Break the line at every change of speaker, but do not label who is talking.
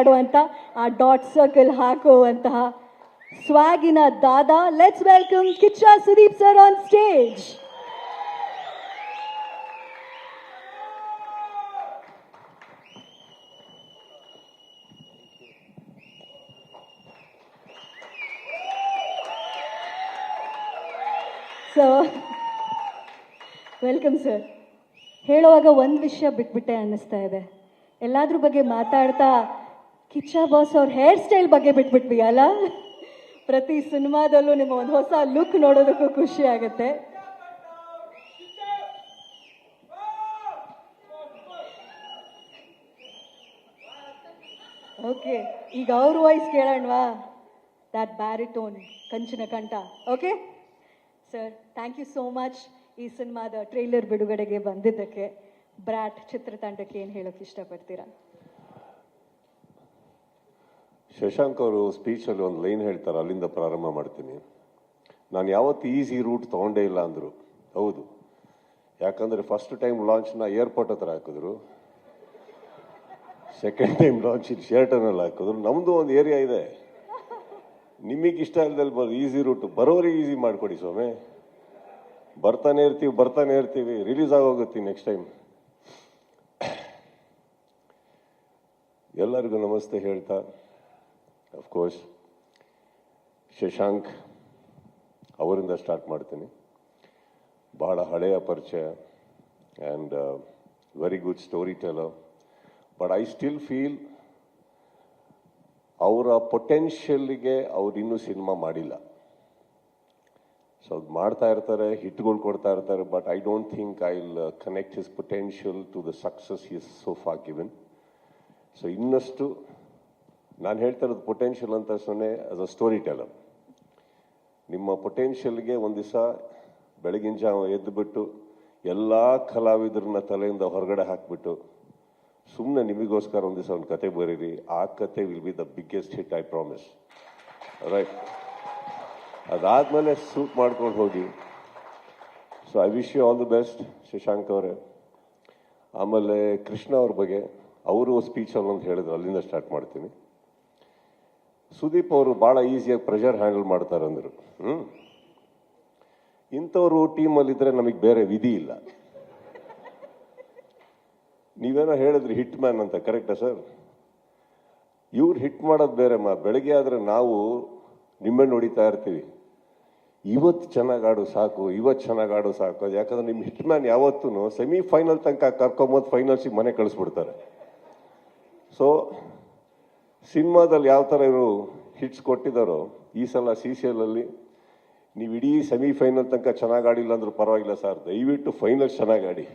ಮಾಡುವಂತ ಆ dot circle ಹಾಕುವಂತಹ ಸ್ವಾಗಿನ ದಾದಾ let's welcome Kichcha Sudeep sir on stage so welcome sir ಹೇಳುವಾಗ ಒಂದು ವಿಷಯ ಬಿಟ್ಬಿಟ್ಟೆ ಅನ್ನಿಸ್ತಾ ಇದೆ. ಎಲ್ಲಾದ್ರ ಬಗ್ಗೆ ಮಾತಾಡ್ತಾ ಕಿಚ್ಚ ಬಾಸ್ ಅವ್ರ ಹೇರ್ ಸ್ಟೈಲ್ ಬಗ್ಗೆ ಬಿಟ್ಬಿಟ್ವಿ ಅಲ್ಲ ಪ್ರತಿ ಸಿನಿಮಾದಲ್ಲೂ ನಿಮ್ಮ ಒಂದು ಹೊಸ ಲುಕ್ ನೋಡೋದಕ್ಕೂ ಖುಷಿ ಆಗುತ್ತೆ. ಓಕೆ ಈಗ ಅವ್ರ ವಾಯ್ಸ್ ಕೇಳೋಣವಾ? ದ್ಯಾಟ್ ಬ್ಯಾರಿಟೋನ್ ಕಂಚಿನ ಕಂಠ. Okay sir thank you so much ಈ ಸಿನಿಮಾದ ಟ್ರೈಲರ್ ಬಿಡುಗಡೆಗೆ ಬಂದಿದ್ದಕ್ಕೆ, ಬ್ರಾಟ್ ಚಿತ್ರತಂಡಕ್ಕೆ ಏನು ಹೇಳೋಕ್ಕೆ ಇಷ್ಟಪಡ್ತೀರಾ?
ಶಶಾಂಕ್ ಅವರು ಸ್ಪೀಚಲ್ಲಿ ಒಂದು ಲೈನ್ ಹೇಳ್ತಾರೆ, ಅಲ್ಲಿಂದ ಪ್ರಾರಂಭ ಮಾಡ್ತೀನಿ. ನಾನು ಯಾವತ್ತು ಈಸಿ ರೂಟ್ ತೊಗೊಂಡೇ ಇಲ್ಲ ಅಂದರು. ಹೌದು. ಯಾಕಂದರೆ ಫಸ್ಟ್ ಟೈಮ್ ಲಾಂಚ್ನ ಏರ್ಪೋರ್ಟ್ ಹತ್ರ ಹಾಕಿದ್ರು. ಸೆಕೆಂಡ್ ಟೈಮ್ ಲಾಂಚ್ ಶೇರ್ಟನಲ್ಲಿ ಹಾಕಿದ್ರು. ನಮ್ಮದು ಒಂದು ಏರಿಯಾ ಇದೆ. ನಿಮಗೆ ಇಷ್ಟ ಇಲ್ದಲ್ಲಿ ಬರೋ ಈಸಿ ರೂಟ್ ಬರೋರಿಗೆ ಈಸಿ ಮಾಡಿಕೊಡಿ ಸ್ವಾಮಿ. ಬರ್ತಾನೆ ಇರ್ತೀವಿ ಬರ್ತಾನೆ ಇರ್ತೀವಿ. ರಿಲೀಸ್ ಆಗೋಗುತ್ತೆ ನೆಕ್ಸ್ಟ್ ಟೈಮ್ ಎಲ್ಲರಿಗೂ ನಮಸ್ತೆ ಹೇಳ್ತಾ. ಅಫ್ಕೋರ್ಸ್ ಶಶಾಂಕ್ ಅವರಿಂದ ಸ್ಟಾರ್ಟ್ ಮಾಡ್ತೀನಿ. ಬಹಳ ಹಳೆಯ ಪರಿಚಯ and very good story teller but I still feel ಅವರ ಪೊಟೆನ್ಷಿಯಲ್ಗೆ ಅವರಿನ್ನೂ ಸಿನಿಮಾ ಮಾಡಿಲ್ಲ. ಸೊ ಅದು ಮಾಡ್ತಾ ಇರ್ತಾರೆ, ಹಿಟ್ಗಳು ಕೊಡ್ತಾ ಇರ್ತಾರೆ but I don't think I will connect his potential to the success his so far given so ಇನ್ನಷ್ಟು ನಾನು ಹೇಳ್ತಾ ಇರೋದು ಪೊಟೆನ್ಷಿಯಲ್ ಅಂತ ಸೊನ್ನೆ ಆಸ್ ಅ ಸ್ಟೋರಿ ಟೆಲರ್ ನಿಮ್ಮ ಪೊಟೆನ್ಷಿಯಲ್ಗೆ ಒಂದು ದಿವಸ ಬೆಳಗಿನ ಜಾವ ಎದ್ದುಬಿಟ್ಟು ಎಲ್ಲ ಕಲಾವಿದರನ್ನ ತಲೆಯಿಂದ ಹೊರಗಡೆ ಹಾಕಿಬಿಟ್ಟು ಸುಮ್ಮನೆ ನಿಮಗೋಸ್ಕರ ಒಂದು ದಿವಸ ಒಂದು ಕತೆ ಬರೀರಿ. ಆ ಕತೆ will be the biggest hit I promise right ಅದಾದಮೇಲೆ ಸೂಟ್ ಮಾಡ್ಕೊಂಡು ಹೋಗಿ. So I wish you all the best Shashank ಅವರೇ. ಆಮೇಲೆ ಕೃಷ್ಣ ಅವ್ರ ಬಗ್ಗೆ, ಅವರು ಸ್ಪೀಚಲ್ಲಿ ಒಂದು ಹೇಳಿದ್ರು, ಅಲ್ಲಿಂದ ಸ್ಟಾರ್ಟ್ ಮಾಡ್ತೀನಿ. ಸುದೀಪ್ ಅವರು ಭಾಳ ಈಸಿಯಾಗಿ ಪ್ರೆಷರ್ ಹ್ಯಾಂಡಲ್ ಮಾಡ್ತಾರೆ ಅಂದರು. ಹ್ಞೂ ಇಂಥವ್ರು ಟೀಮಲ್ಲಿದ್ದರೆ ನಮಗೆ ಬೇರೆ ವಿಧಿ ಇಲ್ಲ. ನೀವೇನೋ ಹೇಳಿದ್ರಿ ಹಿಟ್ ಮ್ಯಾನ್ ಅಂತ ಕರೆಕ್ಟಾ ಸರ್? ಇವ್ರು ಹಿಟ್ ಮಾಡೋದು ಬೇರೆ ಮಾ, ಬೆಳಗ್ಗೆ ಆದರೆ ನಾವು ನಿಂಬೆಹಣ್ಣು ಹೊಡಿತಾ ಇರ್ತೀವಿ. ಇವತ್ತು ಚೆನ್ನಾಗಿ ಆಡು ಸಾಕು ಇವತ್ತು ಚೆನ್ನಾಗಿ ಆಡು ಸಾಕು. ಯಾಕಂದ್ರೆ ನಿಮ್ಮ ಹಿಟ್ ಮ್ಯಾನ್ ಯಾವತ್ತೂ ಸೆಮಿಫೈನಲ್ ತನಕ ಕರ್ಕೊಂಬಂದು ಫೈನಲ್ಸಿಗೆ ಮನೆ ಕಳಿಸ್ಬಿಡ್ತಾರೆ. ಸೊ ಸಿನಿಮಾದಲ್ಲಿ ಯಾವ ಥರ ಇವರು ಹಿಟ್ಸ್ ಕೊಟ್ಟಿದ್ದಾರೋ, ಈ ಸಲ ಸಿ ಸಿ ಎಲಲ್ಲಿ ನೀವು ಇಡೀ ಸೆಮಿಫೈನಲ್ ತನಕ ಚೆನ್ನಾಗಿ ಆಡಿಲ್ಲ ಅಂದ್ರೂ ಪರವಾಗಿಲ್ಲ ಸರ್. ದಯವಿಟ್ಟು ಫೈನಲ್ ಚೆನ್ನಾಗಿ ಆಡಿ.